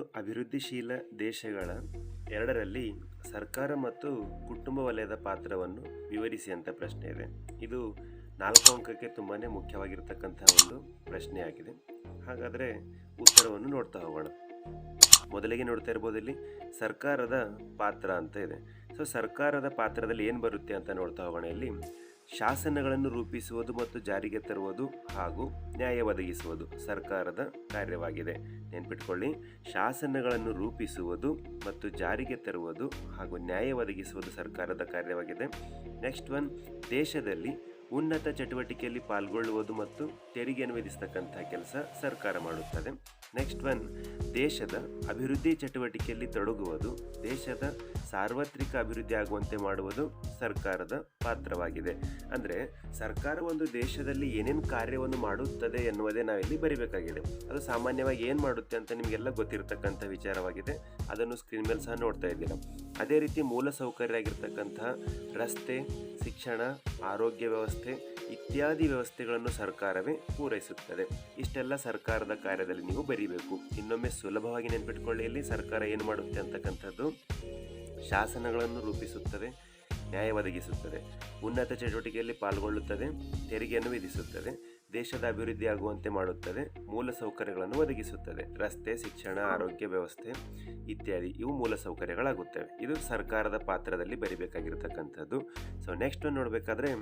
ಅಭಿವೃದ್ಧಿಶೀಲ ದೇಶಗಳ ಎರಡರಲ್ಲಿ ಸರ್ಕಾರ ಮತ್ತು ಕುಟುಂಬ ವಲಯದ ಪಾತ್ರವನ್ನು ವಿವರಿಸಿ ಅಂತ ಪ್ರಶ್ನೆ ಇದೆ. ಇದು ನಾಲ್ಕು ಅಂಕಕ್ಕೆ ತುಂಬಾ ಮುಖ್ಯವಾಗಿರ್ತಕ್ಕಂಥ ಒಂದು ಪ್ರಶ್ನೆಯಾಗಿದೆ. ಹಾಗಾದರೆ ಉತ್ತರವನ್ನು ನೋಡ್ತಾ ಹೋಗೋಣ. ಮೊದಲಿಗೆ ನೋಡ್ತಾ ಇರ್ಬೋದು ಇಲ್ಲಿ ಸರ್ಕಾರದ ಪಾತ್ರ ಅಂತ ಇದೆ. ಸೊ ಸರ್ಕಾರದ ಪಾತ್ರದಲ್ಲಿ ಏನು ಬರುತ್ತೆ ಅಂತ ನೋಡ್ತಾ ಹೋಗೋಣ ಇಲ್ಲಿ. ಶಾಸನಗಳನ್ನು ರೂಪಿಸುವುದು ಮತ್ತು ಜಾರಿಗೆ ತರುವುದು ಹಾಗೂ ನ್ಯಾಯ ಒದಗಿಸುವುದು ಸರ್ಕಾರದ ಕಾರ್ಯವಾಗಿದೆ. ನೆನ್ಪಿಟ್ಕೊಳ್ಳಿ, ಶಾಸನಗಳನ್ನು ರೂಪಿಸುವುದು ಮತ್ತು ಜಾರಿಗೆ ತರುವುದು ಹಾಗೂ ನ್ಯಾಯ ಒದಗಿಸುವುದು ಸರ್ಕಾರದ ಕಾರ್ಯವಾಗಿದೆ. ನೆಕ್ಸ್ಟ್ ಒನ್, ದೇಶದಲ್ಲಿ ಉನ್ನತ ಚಟುವಟಿಕೆಯಲ್ಲಿ ಪಾಲ್ಗೊಳ್ಳುವುದು ಮತ್ತು ತೆರಿಗೆಯನ್ನು ವಿಧಿಸ್ತಕ್ಕಂಥ ಕೆಲಸ ಸರ್ಕಾರ ಮಾಡುತ್ತದೆ. ನೆಕ್ಸ್ಟ್ ಒನ್ ದೇಶದ ಅಭಿವೃದ್ಧಿ ಚಟುವಟಿಕೆಯಲ್ಲಿ ತೊಡಗುವುದು, ದೇಶದ ಸಾರ್ವತ್ರಿಕ ಅಭಿವೃದ್ಧಿ ಆಗುವಂತೆ ಮಾಡುವುದು ಸರ್ಕಾರದ ಪಾತ್ರವಾಗಿದೆ. ಅಂದರೆ ಸರ್ಕಾರ ಒಂದು ದೇಶದಲ್ಲಿ ಏನೇನು ಕಾರ್ಯವನ್ನು ಮಾಡುತ್ತದೆ ಎನ್ನುವುದೇ ನಾವಿಲ್ಲಿ ಬರಿಬೇಕಾಗಿದೆ. ಅದು ಸಾಮಾನ್ಯವಾಗಿ ಏನು ಮಾಡುತ್ತೆ ಅಂತ ನಿಮಗೆಲ್ಲ ಗೊತ್ತಿರತಕ್ಕಂಥ ವಿಚಾರವಾಗಿದೆ. ಅದನ್ನು ಸ್ಕ್ರೀನ್ ಮೇಲೆ ಸಹ ನೋಡ್ತಾ ಇದ್ದೀರಾ. ಅದೇ ರೀತಿ ಮೂಲ ಸೌಕರ್ಯ ಆಗಿರ್ತಕ್ಕಂತಹ ರಸ್ತೆ, ಶಿಕ್ಷಣ, ಆರೋಗ್ಯ ವ್ಯವಸ್ಥೆ ಇತ್ಯಾದಿ ವ್ಯವಸ್ಥೆಗಳನ್ನು ಸರ್ಕಾರವೇ ಪೂರೈಸುತ್ತದೆ. ಇಷ್ಟೆಲ್ಲ ಸರ್ಕಾರದ ಕಾರ್ಯದಲ್ಲಿ ನೀವು ಬರೀಬೇಕು. ಇನ್ನೊಮ್ಮೆ ಸುಲಭವಾಗಿ ನೆನ್ಪಿಟ್ಕೊಳ್ಳಿ, ಇಲ್ಲಿ ಸರ್ಕಾರ ಏನು ಮಾಡುತ್ತೆ ಅಂತಕ್ಕಂಥದ್ದು ಶಾಸನಗಳನ್ನು ರೂಪಿಸುತ್ತದೆ, ನ್ಯಾಯ ಒದಗಿಸುತ್ತದೆ, ಉನ್ನತ ಚಟುವಟಿಕೆಯಲ್ಲಿ ಪಾಲ್ಗೊಳ್ಳುತ್ತದೆ, ತೆರಿಗೆಯನ್ನು ವಿಧಿಸುತ್ತದೆ, ದೇಶದ ಅಭಿವೃದ್ಧಿ ಆಗುವಂತೆ ಮಾಡುತ್ತದೆ, ಮೂಲ ಸೌಕರ್ಯಗಳನ್ನು ಒದಗಿಸುತ್ತದೆ, ರಸ್ತೆ, ಶಿಕ್ಷಣ, ಆರೋಗ್ಯ ವ್ಯವಸ್ಥೆ ಇತ್ಯಾದಿ ಇವು ಮೂಲ ಸೌಕರ್ಯಗಳಾಗುತ್ತವೆ. ಇದು ಸರ್ಕಾರದ ಪಾತ್ರದಲ್ಲಿ ಬರಿಬೇಕಾಗಿರತಕ್ಕಂಥದ್ದು. ಸೊ ನೆಕ್ಸ್ಟ್ ನೋಡಬೇಕಾದ್ರೆ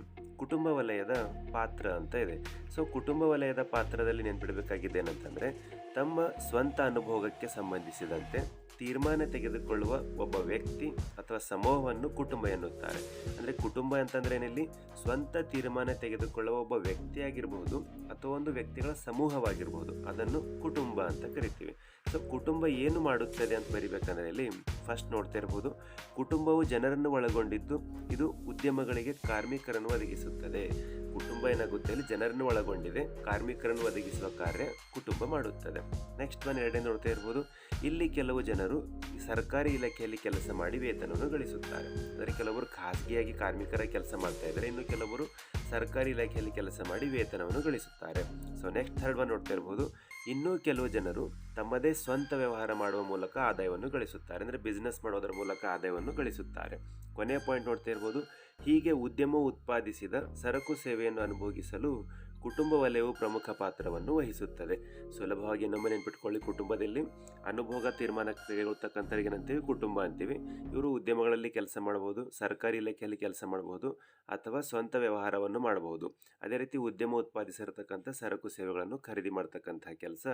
ಕುಟುಂಬ ವಲಯದ ಪಾತ್ರ ಅಂತ ಇದೆ. ಸೊ ಕುಟುಂಬ ವಲಯದ ಪಾತ್ರದಲ್ಲಿ ನೆನ್ಪಿಡಬೇಕಾಗಿದೆ ಏನಂತಂದರೆ, ತಮ್ಮ ಸ್ವಂತ ಅನುಭೋಗಕ್ಕೆ ಸಂಬಂಧಿಸಿದಂತೆ ತೀರ್ಮಾನ ತೆಗೆದುಕೊಳ್ಳುವ ಒಬ್ಬ ವ್ಯಕ್ತಿ ಅಥವಾ ಸಮೂಹವನ್ನು ಕುಟುಂಬ ಎನ್ನುತ್ತಾರೆ. ಅಂದರೆ ಕುಟುಂಬ ಅಂತಂದ್ರೆ ಏನಿಲ್ಲಿ? ಸ್ವಂತ ತೀರ್ಮಾನ ತೆಗೆದುಕೊಳ್ಳುವ ಒಬ್ಬ ವ್ಯಕ್ತಿಯಾಗಿರಬಹುದು ಅಥವಾ ಒಂದು ವ್ಯಕ್ತಿಗಳ ಸಮೂಹವಾಗಿರಬಹುದು ಅದನ್ನು ಕುಟುಂಬ ಅಂತ ಕರಿತೀವಿ. ಸೊ ಕುಟುಂಬ ಏನು ಮಾಡುತ್ತದೆ ಅಂತ ಬರಿಬೇಕಂದ್ರೆ ಇಲ್ಲಿ ಫಸ್ಟ್ ನೋಡ್ತಾ ಇರ್ಬೋದು. ಕುಟುಂಬವು ಜನರನ್ನು ಒಳಗೊಂಡಿದ್ದು ಇದು ಉದ್ಯಮಗಳಿಗೆ ಕಾರ್ಮಿಕರನ್ನು ಒದಗಿಸುತ್ತದೆ. ಕುಟುಂಬ ಏನಾಗುತ್ತೆ ಅಲ್ಲಿ ಜನರನ್ನು ಒಳಗೊಂಡಿದೆ, ಕಾರ್ಮಿಕರನ್ನು ಒದಗಿಸುವ ಕಾರ್ಯ ಕುಟುಂಬ ಮಾಡುತ್ತದೆ. ನೆಕ್ಸ್ಟ್ ಒನ್ ಎರಡನೇ ನೋಡ್ತಾ ಇರ್ಬೋದು. ಇಲ್ಲಿ ಕೆಲವು ಜನರು ಸರ್ಕಾರಿ ಇಲಾಖೆಯಲ್ಲಿ ಕೆಲಸ ಮಾಡಿ ವೇತನವನ್ನು ಗಳಿಸುತ್ತಾರೆ. ಅಂದರೆ ಕೆಲವರು ಖಾಸಗಿಯಾಗಿ ಕಾರ್ಮಿಕರ ಕೆಲಸ ಮಾಡ್ತಾ ಇದ್ದಾರೆ. ಇನ್ನು ಕೆಲವರು ಸರ್ಕಾರಿ ಇಲಾಖೆಯಲ್ಲಿ ಕೆಲಸ ಮಾಡಿ ವೇತನವನ್ನು ಗಳಿಸುತ್ತಾರೆ. ಸೊ ನೆಕ್ಸ್ಟ್ ಥರ್ಡ್ ಒನ್ ನೋಡ್ತಾ ಇರ್ಬೋದು. ಇನ್ನೂ ಕೆಲವು ಜನರು ತಮ್ಮದೇ ಸ್ವಂತ ವ್ಯವಹಾರ ಮಾಡುವ ಮೂಲಕ ಆದಾಯವನ್ನು ಗಳಿಸುತ್ತಾರೆ. ಅಂದರೆ ಬಿಸ್ನೆಸ್ ಮಾಡೋದರ ಮೂಲಕ ಆದಾಯವನ್ನು ಗಳಿಸುತ್ತಾರೆ. ಕೊನೆಯ ಪಾಯಿಂಟ್ ನೋಡ್ತಾ ಇರ್ಬೋದು. ಹೀಗೆ ಉದ್ಯಮವು ಉತ್ಪಾದಿಸಿದ ಸರಕು ಸೇವೆಯನ್ನು ಅನುಭೋಗಿಸಲು ಕುಟುಂಬ ವಲಯವು ಪ್ರಮುಖ ಪಾತ್ರವನ್ನು ವಹಿಸುತ್ತದೆ. ಸುಲಭವಾಗಿ ನಮ್ಮ ನೆನ್ಪಿಟ್ಕೊಳ್ಳಿ, ಕುಟುಂಬದಲ್ಲಿ ಅನುಭೋಗ ತೀರ್ಮಾನ ತೆಗೆದುಕೊಳ್ತಕ್ಕಂಥವರಿಗೆ ಏನಂತೀವಿ? ಕುಟುಂಬ ಅಂತೀವಿ. ಇವರು ಉದ್ಯಮಗಳಲ್ಲಿ ಕೆಲಸ ಮಾಡಬಹುದು ಸರ್ಕಾರಿ ಇಲಾಖೆಯಲ್ಲಿ ಕೆಲಸ ಮಾಡಬಹುದು ಅಥವಾ ಸ್ವಂತ ವ್ಯವಹಾರವನ್ನು ಮಾಡಬಹುದು ಅದೇ ರೀತಿ ಉದ್ಯಮ ಉತ್ಪಾದಿಸಿರತಕ್ಕಂಥ ಸರಕು ಸೇವೆಗಳನ್ನು ಖರೀದಿ ಮಾಡ್ತಕ್ಕಂಥ ಕೆಲಸ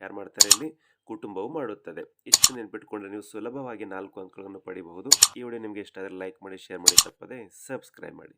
ಯಾರು ಮಾಡ್ತಾರೆ ಇಲ್ಲಿ? ಕುಟುಂಬವು ಮಾಡುತ್ತದೆ. ಇಷ್ಟು ನೆನ್ಪಿಟ್ಕೊಂಡ್ರೆ ನೀವು ಸುಲಭವಾಗಿ ನಾಲ್ಕು ಅಂಕಗಳನ್ನು ಪಡಿಬಹುದು. ಈ ವಿಡಿಯೋ ನಿಮಗೆ ಇಷ್ಟ ಆದರೆ ಲೈಕ್ ಮಾಡಿ, ಶೇರ್ ಮಾಡಿ, ತಪ್ಪದೆ ಸಬ್ಸ್ಕ್ರೈಬ್ ಮಾಡಿ.